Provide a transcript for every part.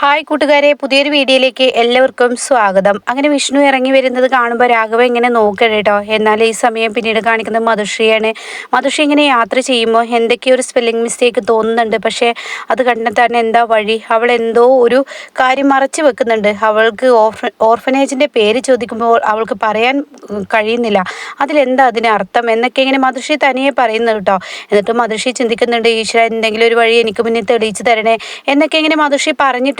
Hi കൂട്ടുകാരെ പുതിയൊരു വീഡിയോയിലേക്ക് എല്ലാവർക്കും സ്വാഗതം. അങ്ങനെ വിഷ്ണു ഇറങ്ങി വരുന്നത് കാണുമ്പോൾ രാഘവ ഇങ്ങനെ നോക്കണം കേട്ടോ. എന്നാൽ ഈ സമയം പിന്നീട് കാണിക്കുന്നത് മധുശ്രീയാണ്. മധുശ്രീ ഇങ്ങനെ യാത്ര ചെയ്യുമ്പോൾ എന്തൊക്കെയോ ഒരു സ്പെല്ലിംഗ് മിസ്റ്റേക്ക് തോന്നുന്നുണ്ട്. പക്ഷേ അത് കണ്ടെത്താൻ എന്താ വഴി? അവൾ എന്തോ ഒരു കാര്യം മറച്ചു വെക്കുന്നുണ്ട്. അവൾക്ക് ഓർഫ ഓർഫനേജിന്റെ പേര് ചോദിക്കുമ്പോൾ അവൾക്ക് പറയാൻ കഴിയുന്നില്ല. അതിലെന്താ അതിന് അർത്ഥം? എന്നൊക്കെ ഇങ്ങനെ മധുശ്രീ തനിയെ പറയുന്നത് കേട്ടോ. എന്നിട്ട് മധുഷി ചിന്തിക്കുന്നുണ്ട് ഈശ്വര എന്തെങ്കിലും ഒരു വഴി എനിക്ക് മുന്നിൽ തെളിയിച്ചു തരണേ എന്നൊക്കെ ഇങ്ങനെ മധുശ്രീ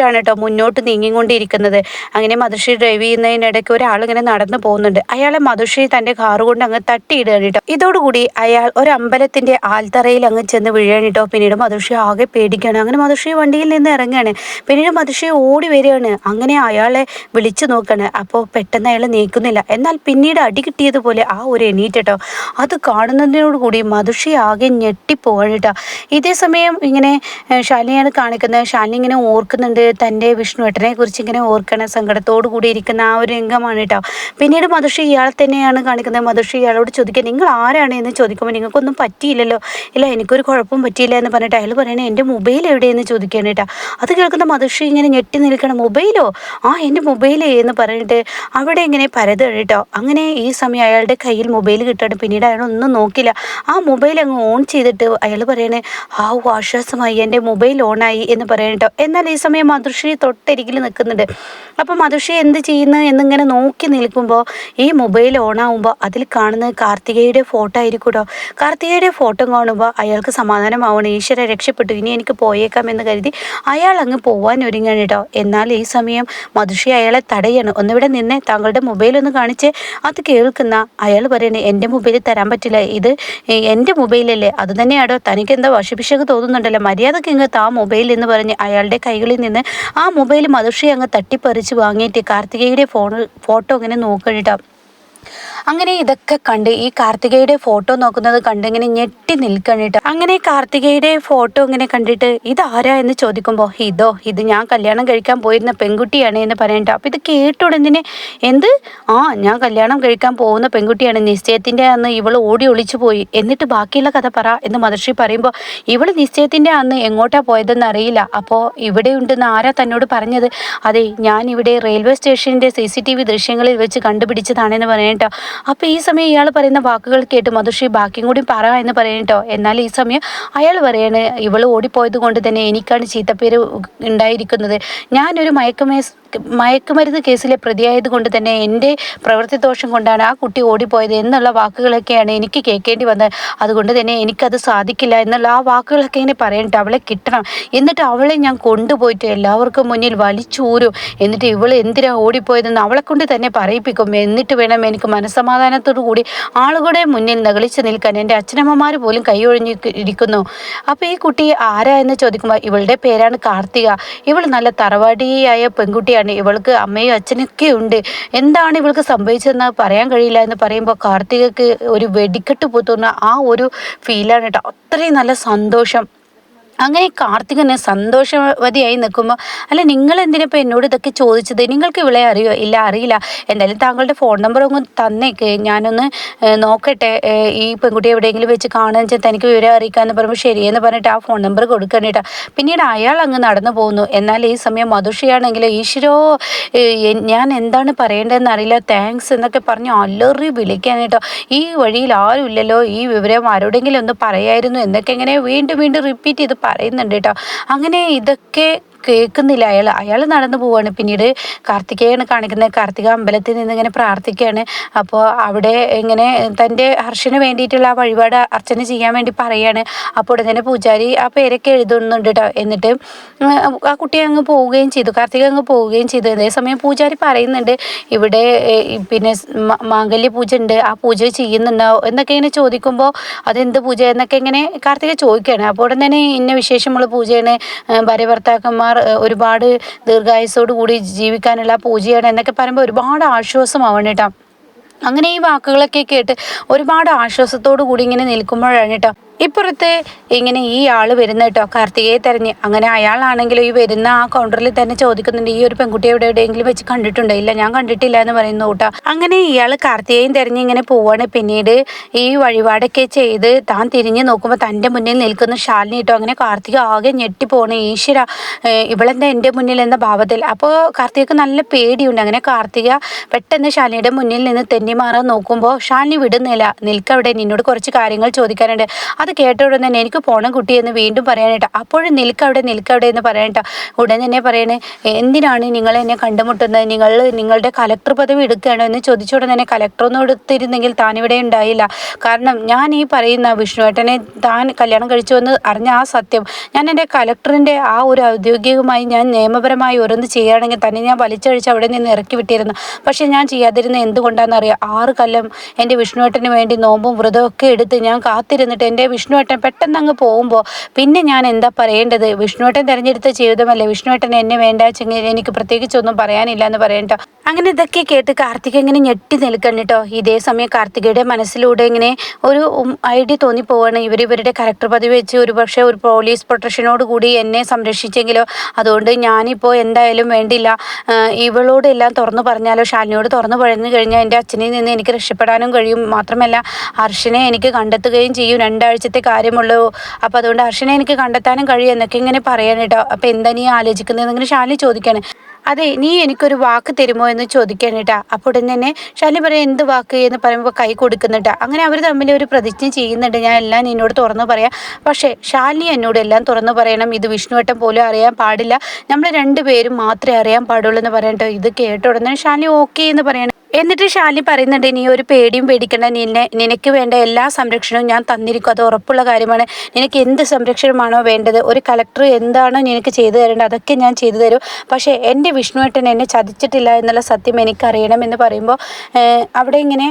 പറഞ്ഞിട്ടാണ് കേട്ടോ മുന്നോട്ട് നീങ്ങിക്കൊണ്ടിരിക്കുന്നത്. അങ്ങനെ മധുശ്രീ ഡ്രൈവ് ചെയ്യുന്നതിനിടയ്ക്ക് ഒരാൾ ഇങ്ങനെ നടന്നു പോകുന്നുണ്ട്. അയാളെ മധുശ്രീ തന്റെ കാറ് കൊണ്ട് അങ്ങ് തട്ടിയിടുകയാണ് കേട്ടോ. ഇതോടുകൂടി അയാൾ ഒരു അമ്പലത്തിന്റെ ആൽത്തറയിൽ അങ്ങ് ചെന്ന് വീഴുകയാണ് കേട്ടോ. പിന്നീട് മധുശ്രീ ആകെ പേടിക്കുകയാണ്. അങ്ങനെ മധുശ്രീ വണ്ടിയിൽ നിന്ന് ഇറങ്ങുകയാണ്. പിന്നീട് മധുശ്രീ ഓടി വരികയാണ്. അങ്ങനെ അയാളെ വിളിച്ചു നോക്കുകയാണ്. അപ്പോൾ പെട്ടെന്ന് അയാൾ നീക്കുന്നില്ല. എന്നാൽ പിന്നീട് അടി കിട്ടിയതുപോലെ ആ ഒരു എണീറ്റ് കേട്ടോ. അത് കാണുന്നതിനോടുകൂടി മധുഷി ആകെ ഞെട്ടിപ്പോവാണ് കേട്ടോ. ഇതേ സമയം ഇങ്ങനെ ശാലിനിയാണ് കാണിക്കുന്നത്. ശാലിനി ഇങ്ങനെ ഓർക്കുന്നുണ്ട്. തന്റെ വിഷ്ണുവേട്ടനെ കുറിച്ച് ഇങ്ങനെ ഓർക്കണ സങ്കടത്തോടു കൂടി ഇരിക്കുന്ന ആ ഒരു രംഗമാണ് കേട്ടോ. പിന്നീട് മധുഷി ഇയാളെ തന്നെയാണ് കാണിക്കുന്നത്. മധുഷി ഇയാളോട് ചോദിക്കുക നിങ്ങൾ ആരാണ് എന്ന് ചോദിക്കുമ്പോൾ നിങ്ങൾക്കൊന്നും പറ്റിയില്ലല്ലോ. ഇല്ല എനിക്കൊരു കുഴപ്പം പറ്റിയില്ല എന്ന് പറഞ്ഞിട്ട് അയാൾ പറയണേ എന്റെ മൊബൈൽ എവിടെയെന്ന് ചോദിക്കുകയാണ് കേട്ടോ. അത് കേൾക്കുന്ന മധുഷി ഇങ്ങനെ ഞെട്ടി നിൽക്കണം മൊബൈലോ? ആ എന്റെ മൊബൈൽ എന്ന് പറഞ്ഞിട്ട് അവിടെ ഇങ്ങനെ പരതാണ് കേട്ടോ. അങ്ങനെ ഈ സമയം അയാളുടെ കയ്യിൽ മൊബൈൽ കിട്ടുകയാണ്. പിന്നീട് അയാൾ ഒന്നും നോക്കില്ല. ആ മൊബൈൽ അങ്ങ് ഓൺ ചെയ്തിട്ട് അയാൾ പറയണേ ആ ആശ്വാസമായി എന്റെ മൊബൈൽ ഓണായി എന്ന് പറയണം കേട്ടോ. എന്നാൽ ഈ സമയം മധുശ്രീ തൊട്ടരികിൽ നിൽക്കുന്നുണ്ട്. അപ്പോൾ മധുശ്രീ എന്ത് ചെയ്യുന്നു എന്നിങ്ങനെ നോക്കി നിൽക്കുമ്പോൾ ഈ മൊബൈൽ ഓണാവുമ്പോൾ അതിൽ കാണുന്നത് കാർത്തികയുടെ ഫോട്ടോ ആയിരിക്കും കേട്ടോ കാർത്തികയുടെ ഫോട്ടോ കാണുമ്പോൾ അയാൾക്ക് സമാധാനമാവണം. ഈശ്വര രക്ഷപ്പെട്ടു. ഇനി എനിക്ക് പോയേക്കാം എന്ന് കരുതി അയാൾ അങ്ങ് പോവാൻ ഒരുങ്ങാണ് കേട്ടോ എന്നാൽ ഈ സമയം മധുഷി അയാളെ തടയാണ്. ഒന്നിവിടെ നിന്ന് താങ്കളുടെ മൊബൈൽ ഒന്ന് കാണിച്ച് അത് കേൾക്കുന്ന അയാൾ പറയണേ എന്റെ മൊബൈൽ തരാൻ പറ്റില്ല. ഇത് എന്റെ മൊബൈലല്ലേ അത് തന്നെയാടോ. തനിക്ക് എന്താ വശപിശക് തോന്നുന്നുണ്ടല്ലോ. മര്യാദയ്ക്ക് ഇങ്ങ് താ മൊബൈൽ എന്ന് പറഞ്ഞ് അയാളുടെ കൈകളിൽ നിന്ന് ആ മൊബൈൽ മധുശ്രീ അങ്ങ് തട്ടിപ്പറിച്ച് വാങ്ങിയിട്ട് കാർത്തികയുടെ ഫോൺ ഫോട്ടോ ഇങ്ങനെ നോക്കണിട്ടാ അങ്ങനെ ഇതൊക്കെ കണ്ട് ഈ കാർത്തികയുടെ ഫോട്ടോ നോക്കുന്നത് കണ്ട് ഇങ്ങനെ ഞെട്ടി നിൽക്കണിട്ട്. അങ്ങനെ കാർത്തികയുടെ ഫോട്ടോ ഇങ്ങനെ കണ്ടിട്ട് ഇതാരാ എന്ന് ചോദിക്കുമ്പോൾ ഇതോ ഇത് ഞാൻ കല്യാണം കഴിക്കാൻ പോയിരുന്ന പെൺകുട്ടിയാണ് എന്ന് പറയണ്ട അപ്പം ഇത് കേട്ടുടനെ എന്ത്? ആ ഞാൻ കല്യാണം കഴിക്കാൻ പോകുന്ന പെൺകുട്ടിയാണ്. നിശ്ചയത്തിന്റെ അന്ന് ഇവൾ ഓടി ഒളിച്ചു പോയി. എന്നിട്ട് ബാക്കിയുള്ള കഥ പറ. എന്ന് മദർഷി പറയുമ്പോൾ ഇവൾ നിശ്ചയത്തിന്റെ അന്ന് എങ്ങോട്ടാ പോയതെന്ന് അറിയില്ല. അപ്പോൾ ഇവിടെ ഉണ്ടെന്ന് ആരാ തന്നോട് പറഞ്ഞത്? അതെ ഞാൻ ഇവിടെ റെയിൽവേ സ്റ്റേഷന്റെ സി സി ടി വി ദൃശ്യങ്ങളിൽ വെച്ച് കണ്ടുപിടിച്ചതാണെന്ന് പറയട്ടോ അപ്പോൾ ഈ സമയം ഇയാൾ പറയുന്ന വാക്കുകൾ കേട്ട് മധുശ്രീ ബാക്കിയും കൂടി പറ എന്ന് പറയട്ടോ എന്നാൽ ഈ സമയം അയാൾ പറയാണ് ഇവൾ ഓടിപ്പോയത് കൊണ്ട് തന്നെ എനിക്കാണ് ചീത്തപ്പേര് ഉണ്ടായിരിക്കുന്നത്. ഞാനൊരു മയക്കുമേ മയക്കുമരുന്ന് കേസിലെ പ്രതിയായത് കൊണ്ട് തന്നെ എന്റെ പ്രവൃത്തി ദോഷം കൊണ്ടാണ് ആ കുട്ടി ഓടിപ്പോയത് എന്നുള്ള വാക്കുകളൊക്കെയാണ് എനിക്ക് കേൾക്കേണ്ടി വന്നത്. അതുകൊണ്ട് തന്നെ എനിക്കത് സാധിക്കില്ല എന്നുള്ള ആ വാക്കുകളൊക്കെ ഇങ്ങനെ പറയണ്ട അവളെ കിട്ടണം. എന്നിട്ട് അവളെ ഞാൻ കൊണ്ടുപോയിട്ട് എല്ലാവർക്കും മുന്നിൽ വലിച്ചൂരും. എന്നിട്ട് ഇവൾ എന്തിനാ ഓടിപ്പോയതെന്ന് അവളെ കൊണ്ട് തന്നെ പറയിപ്പിക്കും. എന്നിട്ട് വേണം എനിക്ക് മനസ്സമാധാനത്തോടു കൂടി ആളുകളുടെ മുന്നിൽ നകളിച്ച് നിൽക്കാൻ എന്റെ അച്ഛനമ്മമാർ പോലും കൈയൊഴിഞ്ഞിരിക്കുന്നു അപ്പോൾ ഈ കുട്ടി ആരാ എന്ന് ചോദിക്കുമ്പോൾ ഇവളുടെ പേരാണ് കാർത്തിക. ഇവൾ നല്ല തറവാടിയായ പെൺകുട്ടിയാണ്. ഇവൾക്ക് അമ്മയും അച്ഛനൊക്കെ ഉണ്ട്. എന്താണ് ഇവൾക്ക് സംഭവിച്ചതെന്ന് പറയാൻ കഴിയില്ല എന്ന് പറയുമ്പോൾ കാർത്തികക്ക് ഒരു വെടിക്കെട്ട് പൂത്തുന്ന ആ ഒരു ഫീലാണ് കേട്ടോ. അത്രയും നല്ല സന്തോഷം. അങ്ങനെ കാർത്തികന് സന്തോഷവതിയായി നിൽക്കുമ്പോൾ അല്ല നിങ്ങൾ എന്തിനിപ്പോൾ എന്നോട് ഇതൊക്കെ ചോദിച്ചത്? നിങ്ങൾക്ക് ഇവിടെ അറിയോ? ഇല്ല അറിയില്ല. എന്തായാലും താങ്കളുടെ ഫോൺ നമ്പർ ഒന്ന് തന്നേക്ക്. ഞാനൊന്ന് നോക്കട്ടെ. ഈ പെൺകുട്ടി എവിടെയെങ്കിലും വെച്ച് കാണുക വെച്ചാൽ തനിക്ക് വിവരം അറിയിക്കാമെന്ന് പറയുമ്പോൾ ശരിയെന്ന് പറഞ്ഞിട്ട് ആ ഫോൺ നമ്പർ കൊടുക്കണം കേട്ടോ പിന്നീട് അയാൾ അങ്ങ് നടന്നു പോകുന്നു. എന്നാൽ ഈ സമയം മധുഷിയാണെങ്കിൽ ഈശ്വരോ ഞാൻ എന്താണ് പറയേണ്ടതെന്ന് അറിയില്ല. താങ്ക്സ് എന്നൊക്കെ പറഞ്ഞ് അല്ലറി വിളിക്കാൻ കേട്ടോ ഈ വഴിയിൽ ആരും ഇല്ലല്ലോ ഈ വിവരം ആരോടെങ്കിലും ഒന്ന് പറയായിരുന്നു എന്നൊക്കെ എങ്ങനെ വീണ്ടും വീണ്ടും റിപ്പീറ്റ് ചെയ്ത് പറയുന്നുണ്ട് കേട്ടോ. അങ്ങനെ ഇതൊക്കെ കേൾക്കുന്നില്ല. അയാൾ അയാൾ നടന്നു പോവാണ്. പിന്നീട് കാർത്തികയാണ് കാണിക്കുന്നത് കാർത്തിക അമ്പലത്തിൽ നിന്ന് ഇങ്ങനെ പ്രാർത്ഥിക്കുകയാണ്. അപ്പോൾ അവിടെ ഇങ്ങനെ തന്റെ ഹർഷന് വേണ്ടിയിട്ടുള്ള ആ വഴിപാട് അർച്ചന ചെയ്യാൻ വേണ്ടി പറയുകയാണ്. അപ്പോൾ ഉടനെ തന്നെ പൂജാരി ആ പേരൊക്കെ എഴുതുന്നുണ്ട് കേട്ടോ എന്നിട്ട് ആ കുട്ടി അങ്ങ് പോവുകയും ചെയ്തു. കാർത്തിക അങ്ങ് പോവുകയും ചെയ്തു. അതേസമയം പൂജാരി പറയുന്നുണ്ട് ഇവിടെ പിന്നെ മാംഗല്യ പൂജ ഉണ്ട്. ആ പൂജ ചെയ്യുന്നുണ്ടോ? എന്നൊക്കെ ഇങ്ങനെ ചോദിക്കുമ്പോൾ അതെന്ത് പൂജ? എന്നൊക്കെ ഇങ്ങനെ കാർത്തിക ചോദിക്കുകയാണ്. അപ്പോൾ ഉടൻ തന്നെ ഇന്ന വിശേഷമുള്ള പൂജയാണ് ഭാര്യ ഭർത്താക്കന്മാർ ഒരുപാട് ദീർഘായുസോട് കൂടി ജീവിക്കാനുള്ള പൂജയാണ് എന്നൊക്കെ പറയുമ്പോൾ ഒരുപാട് ആശ്വാസമാവണം കേട്ടോ. അങ്ങനെ ഈ വാക്കുകളൊക്കെ കേട്ട് ഒരുപാട് ആശ്വാസത്തോടു കൂടി ഇങ്ങനെ നിൽക്കുമ്പോഴാണ് കേട്ടോ ഇപ്പുറത്ത് ഇങ്ങനെ ഈ ആൾ വരുന്ന കേട്ടോ കാർത്തികയെ തെരഞ്ഞ്. അങ്ങനെ അയാളാണെങ്കിലും ഈ വരുന്ന ആ കൗണ്ടറിൽ തന്നെ ചോദിക്കുന്നുണ്ട് ഈ ഒരു പെൺകുട്ടി എവിടെ എവിടെയെങ്കിലും വെച്ച് കണ്ടിട്ടുണ്ടോ? ഇല്ല ഞാൻ കണ്ടിട്ടില്ല എന്ന് പറയുന്നു കേട്ടോ അങ്ങനെ ഇയാൾ കാർത്തികയും തെരഞ്ഞ് ഇങ്ങനെ പോവാണ്. പിന്നീട് ഈ വഴിപാടൊക്കെ ചെയ്ത് താൻ തിരിഞ്ഞ് നോക്കുമ്പോൾ തന്റെ മുന്നിൽ നിൽക്കുന്ന ശാലിനി കേട്ടോ അങ്ങനെ കാർത്തിക ആകെ ഞെട്ടിപ്പോണ്. ഈശ്വര ഇവളെന്താ എന്റെ മുന്നിൽ എന്ന ഭാവത്തിൽ? അപ്പോൾ കാർത്തികക്ക് നല്ല പേടിയുണ്ട്. അങ്ങനെ കാർത്തിക പെട്ടെന്ന് ശാലിനിയുടെ മുന്നിൽ നിന്ന് തെന്നി മാറാൻ നോക്കുമ്പോൾ ശാലിനി വിടുന്നില്ല നിൽക്കവിടെ നിന്നോട് കുറച്ച് കാര്യങ്ങൾ ചോദിക്കാനുണ്ട്. അത് കേട്ട ഉടനെ തന്നെ എനിക്ക് പോണം കുട്ടി എന്ന് വീണ്ടും പറയാനായിട്ട്. അപ്പോഴും നിൽക്കവിടെ നിൽക്കവിടെ എന്ന് പറയാനായിട്ട്. ഉടൻ തന്നെ പറയണേ എന്തിനാണ് നിങ്ങൾ എന്നെ കണ്ടുമുട്ടുന്നത്? നിങ്ങൾ നിങ്ങളുടെ കലക്ടർ പദവി എടുക്കുകയാണോ? എന്ന് ചോദിച്ച ഉടൻ തന്നെ കലക്ടറൊന്നും എടുത്തിരുന്നെങ്കിൽ താനിവിടെ ഉണ്ടായില്ല. കാരണം ഞാൻ ഈ പറയുന്ന വിഷ്ണുവേട്ടനെ താൻ കല്യാണം കഴിച്ചു എന്ന് അറിഞ്ഞ ആ സത്യം ഞാൻ എന്റെ കലക്ടറിന്റെ ആ ഒരു ഔദ്യോഗികമായി ഞാൻ നിയമപരമായി ഓരോന്ന് ചെയ്യുകയാണെങ്കിൽ തന്നെ ഞാൻ വലിച്ചഴിച്ച് അവിടെ നിന്ന് ഇറക്കി വിട്ടിരുന്നു. പക്ഷേ ഞാൻ ചെയ്യാതിരുന്ന എന്തുകൊണ്ടാണെന്നറിയാം. ആറ് കൊല്ലം എന്റെ വിഷ്ണുവേട്ടന് വേണ്ടി നോമ്പും വ്രതമൊക്കെ എടുത്ത് ഞാൻ കാത്തിരുന്നിട്ട് എന്റെ വിഷ്ണുവേട്ടൻ പെട്ടെന്ന് അങ്ങ് പോകുമ്പോൾ പിന്നെ ഞാൻ എന്താ പറയേണ്ടത്? വിഷ്ണുവേട്ടൻ തിരഞ്ഞെടുത്ത ജീവിതമല്ലേ? വിഷ്ണുവേട്ടൻ എന്നെ വേണ്ടാച്ചെങ്കിൽ എനിക്ക് പ്രത്യേകിച്ചൊന്നും പറയാനില്ല എന്ന് പറയണ്ടോ. അങ്ങനെ ഇതൊക്കെ കേട്ട് കാർത്തിക ഇങ്ങനെ ഞെട്ടി നിൽക്കണം കേട്ടോ ഇതേ സമയം കാർത്തികയുടെ മനസ്സിലൂടെ ഇങ്ങനെ ഒരു ഐഡിയ തോന്നിപ്പോവാണ് ഇവർ ഇവരുടെ കറക്ടർ പതിവ് വെച്ച് ഒരു പക്ഷേ ഒരു പോലീസ് പ്രൊട്ടക്ഷനോട് കൂടി എന്നെ സംരക്ഷിച്ചെങ്കിലോ. അതുകൊണ്ട് ഞാനിപ്പോൾ എന്തായാലും വേണ്ടില്ല. ഇവളോട് എല്ലാം തുറന്നു പറഞ്ഞാലോ? ഷാലിനിയോട് തുറന്നു പറഞ്ഞു കഴിഞ്ഞാൽ എന്റെ അച്ഛനിൽ നിന്ന് എനിക്ക് രക്ഷപ്പെടാനും കഴിയും. മാത്രമല്ല ഹർഷനെ എനിക്ക് കണ്ടെത്തുകയും ചെയ്യും. രണ്ടാഴ്ചത്തെ കാര്യമുള്ളൂ. അപ്പോൾ അതുകൊണ്ട് ഹർഷനെ എനിക്ക് കണ്ടെത്താനും കഴിയും എന്നൊക്കെ ഇങ്ങനെ പറയാൻ കേട്ടോ. അപ്പോൾ എന്താ നീ ആലോചിക്കുന്നത് ഇങ്ങനെ ശാലിനി ചോദിക്കാണ്. അതെ നീ എനിക്കൊരു വാക്ക് തരുമോ എന്ന് ചോദിക്കാൻ കേട്ടാ. അപ്പോൾ ഉടൻ തന്നെ ശാലിനി പറയാം എന്ത് വാക്ക്? എന്ന് പറയുമ്പോൾ കൈ കൊടുക്കുന്നുണ്ട് അങ്ങനെ അവർ തമ്മിൽ ഒരു പ്രതിജ്ഞ ചെയ്യുന്നുണ്ട്. ഞാൻ എല്ലാം നിന്നോട് തുറന്നു പറയാം. പക്ഷേ ശാലിനി എന്നോട് എല്ലാം തുറന്നു പറയണം. ഇത് വിഷ്ണുവട്ടം പോലും അറിയാൻ പാടില്ല. നമ്മൾ രണ്ടുപേരും മാത്രമേ അറിയാൻ പാടുള്ളൂ എന്ന് പറയട്ടോ ഇത് കേട്ട ഉടനെ ശാലിനി ഓക്കെ എന്ന് പറയണം. എന്നിട്ട് ശാലിനി പറയുന്നുണ്ട് നീ ഒരു പേടിയും പേടിക്കേണ്ട. നിന്നെ നിനക്ക് വേണ്ട എല്ലാ സംരക്ഷണവും ഞാൻ തന്നിരിക്കും. അത് ഉറപ്പുള്ള കാര്യമാണ്. നിനക്ക് എന്ത് സംരക്ഷണമാണോ വേണ്ടത്? ഒരു കലക്ടർ എന്താണോ നിനക്ക് ചെയ്തു തരേണ്ടത്? അതൊക്കെ ഞാൻ ചെയ്തു തരും. പക്ഷേ എന്റെ വിഷ്ണുവേട്ടൻ എന്നെ ചതിച്ചിട്ടില്ല എന്നുള്ള സത്യം എനിക്കറിയണം എന്ന് പറയുമ്പോൾ അവിടെ ഇങ്ങനെ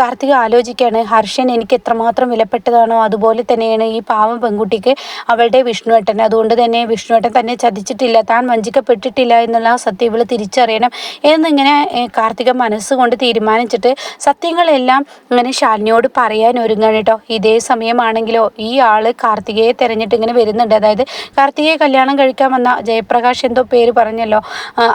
കാർത്തിക ആലോചിക്കുകയാണ്. ഹർഷൻ എനിക്ക് എത്രമാത്രം വിലപ്പെട്ടതാണോ അതുപോലെ തന്നെയാണ് ഈ പാവം പെൺകുട്ടിക്ക് അവളുടെ വിഷ്ണുവേട്ടൻ. അതുകൊണ്ട് തന്നെ വിഷ്ണുവേട്ടൻ തന്നെ ചതിച്ചിട്ടില്ല താൻ വഞ്ചിക്കപ്പെട്ടിട്ടില്ല എന്നുള്ള സത്യം ഇവൾ തിരിച്ചറിയണം എന്നിങ്ങനെ കാർത്തിക മനസ്സ് കൊണ്ട് തീരുമാനിച്ചിട്ട് സത്യങ്ങളെല്ലാം ഇങ്ങനെ ശാലിനിയോട് പറയാൻ ഒരുങ്ങാണ് കേട്ടോ. ഇതേ സമയമാണെങ്കിലോ ഈ ആൾ കാർത്തികയെ തിരഞ്ഞിട്ട് ഇങ്ങനെ വരുന്നുണ്ട്. അതായത് കാർത്തികയെ കല്യാണം കഴിക്കാൻ വന്ന ജയപ്രകാശ് എന്തോ പേര് പറഞ്ഞല്ലോ.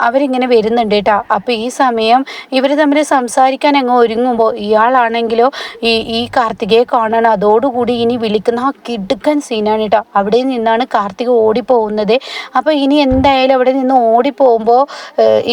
അവരിങ്ങനെ വരുന്നുണ്ട് കേട്ടോ. അപ്പോൾ ഈ സമയം ഇവർ തമ്മിൽ സംസാരിക്കാൻ അങ്ങ് ഒരുങ്ങുമ്പോൾ ഇയാളാണെങ്കിലോ ഈ ഈ കാർത്തികയെ കാണണം. അതോടുകൂടി ഇനി വിളിക്കുന്ന ആ കിടുക്കൻ സീനാണ് കേട്ടോ. അവിടെ നിന്നാണ് കാർത്തിക ഓടിപ്പോകുന്നത്. അപ്പോൾ ഇനി എന്തായാലും അവിടെ നിന്ന് ഓടിപ്പോകുമ്പോൾ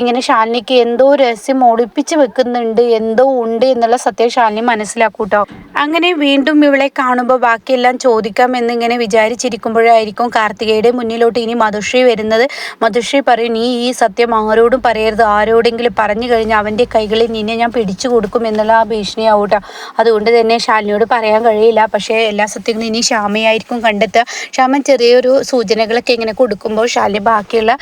ഇങ്ങനെ ശാലിനിക്ക് എന്തോ രഹസ്യം ഒളിപ്പിച്ച് വെക്കുന്ന നടക്കുന്നുണ്ട് എന്തോ ഉണ്ട് എന്നുള്ള സത്യം ശാലിനി മനസ്സിലാക്കൂട്ടോ. അങ്ങനെ വീണ്ടും ഇവളെ കാണുമ്പോൾ ബാക്കിയെല്ലാം ചോദിക്കാം എന്നിങ്ങനെ വിചാരിച്ചിരിക്കുമ്പോഴായിരിക്കും കാർത്തികയുടെ മുന്നിലോട്ട് ഇനി മധുശ്രീ വരുന്നത്. മധുശ്രീ പറയും നീ ഈ സത്യം ആരോടും പറയരുത്. ആരോടെങ്കിലും പറഞ്ഞു കഴിഞ്ഞാൽ അവന്റെ കൈകളിൽ നിന്നെ ഞാൻ പിടിച്ചു കൊടുക്കും എന്നുള്ള ആ ഭീഷണിയാവൂട്ടോ. അതുകൊണ്ട് തന്നെ ശാലിനിയോട് പറയാൻ കഴിയില്ല. പക്ഷേ എല്ലാ സത്യങ്ങളും ഇനി ശ്യാമയായിരിക്കും കണ്ടെത്തുക. ശ്യാമൻ ചെറിയൊരു സൂചനകളൊക്കെ ഇങ്ങനെ കൊടുക്കുമ്പോൾ ശാലിനി ബാക്കിയുള്ള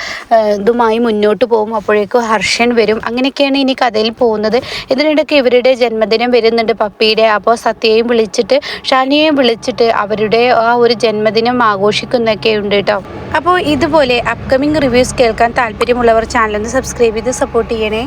ഇതുമായി മുന്നോട്ട് പോകും. അപ്പോഴേക്കും ഹർഷൻ വരും. അങ്ങനെയൊക്കെയാണ് ഇനി കഥയിൽ പോകുന്നത്. പറയുന്നത്. ഇതിനിടയ്ക്ക് ഇവരുടെ ജന്മദിനം വരുന്നുണ്ട് പപ്പിയുടെ. അപ്പോൾ സത്യയെയും വിളിച്ചിട്ട് ഷാനിയെയും വിളിച്ചിട്ട് അവരുടെ ആ ഒരു ജന്മദിനം ആഘോഷിക്കുന്നൊക്കെ ഉണ്ട് കേട്ടോ. അപ്പോൾ ഇതുപോലെ അപ്കമിങ് റിവ്യൂസ് കേൾക്കാൻ താല്പര്യമുള്ളവർ ചാനലൊന്ന് സബ്സ്ക്രൈബ് ചെയ്ത് സപ്പോർട്ട് ചെയ്യണേ.